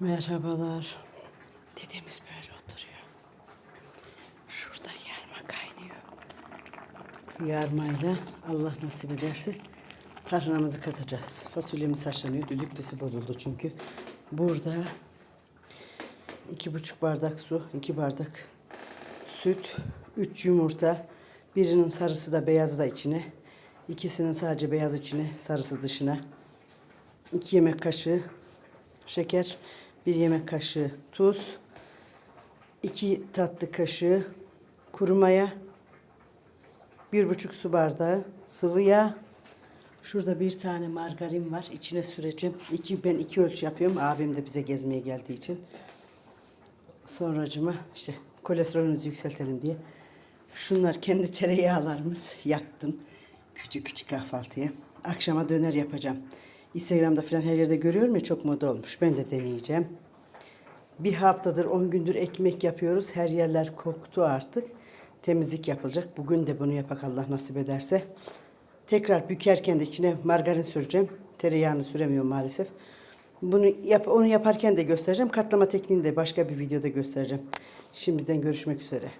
Merhabalar. Dedemiz böyle oturuyor. Şurada yarma kaynıyor. Yarmayla Allah nasip ederse tarhanamızı katacağız. Fasulyemiz haşlanıyor. Düdüklüsü bozuldu çünkü. Burada iki buçuk bardak su, iki bardak süt, üç yumurta, birinin sarısı da beyazı da içine, ikisinin sadece beyaz içine, sarısı dışına, iki yemek kaşığı şeker, bir yemek kaşığı tuz, iki tatlı kaşığı kuru maya, bir buçuk su bardağı sıvı yağ, şurada bir tane margarin var, içine süreceğim. İki, ben iki ölçü yapıyorum, abim de bize gezmeye geldiği için. Sonracıma işte kolesterolünüzü yükseltelim diye. Şunlar kendi tereyağlarımız yaktım. Küçük küçük kahvaltıya. Akşama döner yapacağım. Instagram'da falan her yerde görüyorum ya çok moda olmuş. Ben de deneyeceğim. Bir haftadır 10 gündür ekmek yapıyoruz. Her yerler koktu artık. Temizlik yapılacak. Bugün de bunu yapak Allah nasip ederse. Tekrar bükerken de içine margarin süreceğim. Tereyağını süremiyorum maalesef. Bunu yap, onu yaparken de göstereceğim. Katlama tekniğini de başka bir videoda göstereceğim. Şimdiden görüşmek üzere.